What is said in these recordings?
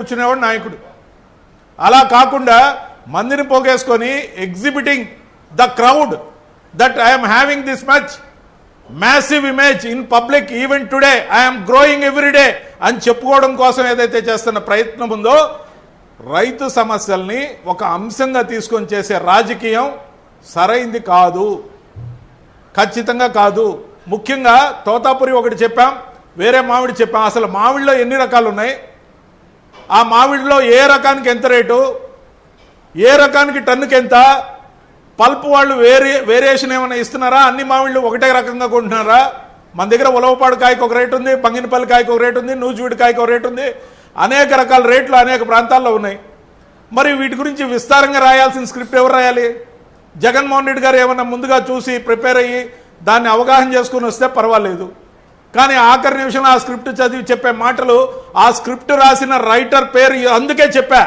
వచ్చినవాడు నాయకుడు. అలా కాకుండా మందిని పోగేసుకొని exhibiting the crowd that I'm having this much massive image in public event today I'm growing every day అని చెప్పుకోవడం కోసం ఏదైతే చేస్తున్న ప్రయత్నం ఉందో రైతు సమస్యల్ని ఒక అంశంగా తీసుకొని చేసే రాజకీయం సరైంది కాదు. ఖచ్చితంగా కాదు. ముఖ్యంగా తోతాపురి ఒకటి చెప్పాం వేరే మామిడి చెప్పాం. అసలు మామిడిలో ఎన్ని రకాలు ఉన్నాయి ఆ మామిడిలో ఏ రకానికి ఎంత రేటు? ఏ రకానికి టన్నుకి ఎంత? పల్ప్ వాళ్ళు వేరే వేరియేషన్ ఏమైనా ఇస్తున్నారా? అన్ని మామిళ్ళు ఒకటే రకంగా కొంటున్నారా? మన దగ్గర ఉలవపాడు కాయకు ఒక రేటు ఉంది పంగినపల్లి కాయకు ఒక రేటు ఉంది నూజివీడి కాయకు ఒక రేటు ఉంది. అనేక రకాల రేట్లు అనేక ప్రాంతాల్లో ఉన్నాయి. మరి వీటి గురించి విస్తారంగా రాయాల్సిన స్క్రిప్ట్ ఎవరు రాయాలి? జగన్మోహన్ రెడ్డి గారు ఏమైనా ముందుగా చూసి ప్రిపేర్ అయ్యి దాన్ని అవగాహన చేసుకుని వస్తే పర్వాలేదు. కానీ ఆఖరి నిమిషంలో ఆ స్క్రిప్ట్ చదివి చెప్పే మాటలు ఆ స్క్రిప్ట్ రాసిన రైటర్ పేరు అందుకే చెప్పా.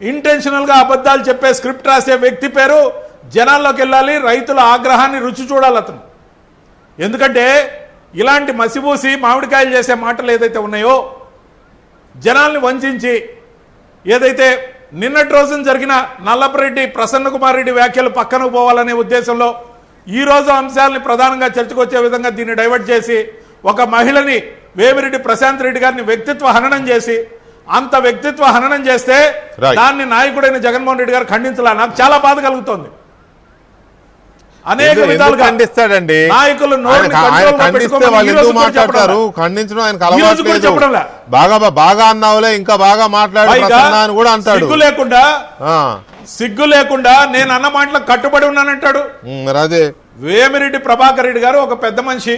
ఇంటెన్షనల్గా అబద్ధాలు చెప్పే స్క్రిప్ట్ రాసే వ్యక్తి పేరు జనాల్లోకి వెళ్ళాలి రైతుల ఆగ్రహాన్ని రుచి చూడాలి అతను. ఎందుకంటే ఇలాంటి మసిబూసి మామిడికాయలు చేసే మాటలు ఏదైతే ఉన్నాయో జనాల్ని వంచి ఏదైతే నిన్నటి రోజున జరిగిన నల్లపరెడ్డి ప్రసన్న కుమార్ రెడ్డి వ్యాఖ్యలు పక్కన పోవాలనే ఉద్దేశంలో ఈ రోజు అంశాలని ప్రధానంగా చర్చకు వచ్చే విధంగా దీన్ని డైవర్ట్ చేసి ఒక మహిళని వేమిరెడ్డి ప్రశాంత్ రెడ్డి గారిని వ్యక్తిత్వ హననం చేసి అంత వ్యక్తిత్వ హననం చేస్తే. దాన్ని నాయకుడైన జగన్మోహన్ రెడ్డి గారు ఖండించాల. నాకు చాలా బాధ కలుగుతోంది. అనేక విధాలుగా ఖండిస్తాడండి? నాయకులు మాట్లాడతారు. ఖండించడం ఆయనకు అలవాటు. బాగా బాగా అన్నావులే ఇంకా బాగా మాట్లాడు పైగా ప్రసన్న అని కూడా అంటాడు. సిగ్గు లేకుండా సిగ్గు లేకుండా నేను అన్న మాటలకు కట్టుబడి ఉన్నానంటాడు. అదే. వేమిరెడ్డి ప్రభాకర్ రెడ్డి గారు ఒక పెద్ద మనిషి.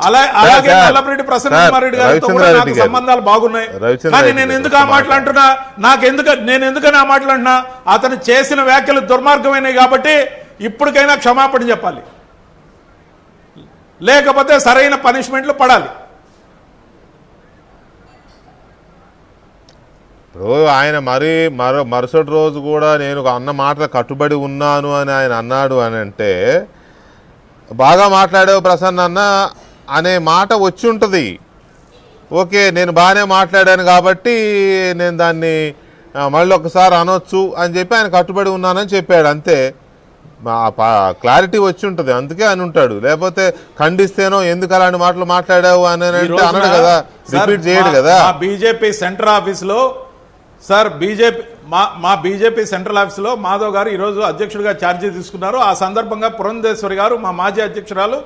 అలాగే నల్లపరెడ్డి ప్రసన్న సార్, కుమార్ రెడ్డి గారితో కూడా నాకు. సంబంధాలు బాగున్నాయి. కానీ నేను ఎందుకు ఆ. మాట్లాడుతున్నా? నాకు ఎందుకు నేను ఎందుకని ఆ మాట్లాడినా అతను చేసిన వ్యాఖ్యలు దుర్మార్గమైనవి కాబట్టి ఇప్పటికైనా క్షమాపణ చెప్పాలి. లేకపోతే సరైన పనిష్మెంట్లు పడాలి. ఇప్పుడు ఆయన మరి మరో మరుసటి రోజు కూడా నేను అన్న మాటలు కట్టుబడి ఉన్నాను అని ఆయన అన్నాడు అని అంటే బాగా మాట్లాడావు ప్రసన్న అన్న. అనే మాట వచ్చి ఉంటుంది ఓకే నేను బాగానే మాట్లాడాను కాబట్టి నేను దాన్ని మళ్ళీ ఒకసారి అనొచ్చు అని చెప్పి ఆయన కట్టుబడి ఉన్నానని చెప్పాడు అంతే. క్లారిటీ వచ్చి ఉంటుంది అందుకే అని ఉంటాడు. లేకపోతే ఖండిస్తేనో ఎందుకు అలాంటి మాటలు మాట్లాడావు అని అంటే అనడు కదా రిపీట్ చేయడు కదా. బీజేపీ సెంట్రల్ ఆఫీస్లో సార్ బీజేపీ మా మా బీజేపీ సెంట్రల్ ఆఫీస్లో మాధవ్ గారు ఈరోజు అధ్యక్షుడిగా ఛార్జీ తీసుకున్నారు. ఆ సందర్భంగా పురంధేశ్వరి గారు మా మాజీ అధ్యక్షురాలు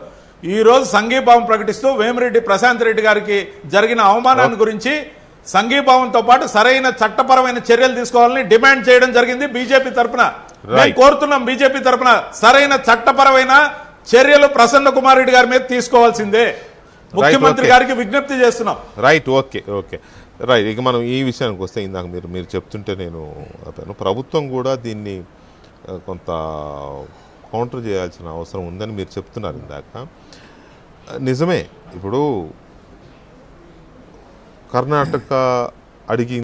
ఈ రోజు సంఘీభావం ప్రకటిస్తూ వేమిరెడ్డి ప్రశాంత్ రెడ్డి గారికి జరిగిన అవమానాన్ని గురించి సంఘీభావంతో పాటు సరైన చట్టపరమైన చర్యలు తీసుకోవాలని డిమాండ్ చేయడం జరిగింది బీజేపీ Right. కోరుతున్నాం బీజేపీ తరపున సరైన చట్టపరమైన చర్యలు ప్రసన్న కుమార్ రెడ్డి గారి మీద తీసుకోవాల్సిందే. ముఖ్యమంత్రి. గారికి విజ్ఞప్తి చేస్తున్నాం. రైట్ ఓకే ఓకే రైట్ ఇక మనం ఈ విషయానికి వస్తే ఇందాక మీరు మీరు చెప్తుంటే నేను ప్రభుత్వం కూడా దీన్ని కొంత కౌంటర్ చేయాల్సిన అవసరం ఉందని మీరు చెప్తున్నారు ఇందాక. నిజమే ఇప్పుడు కర్ణాటక అడిగి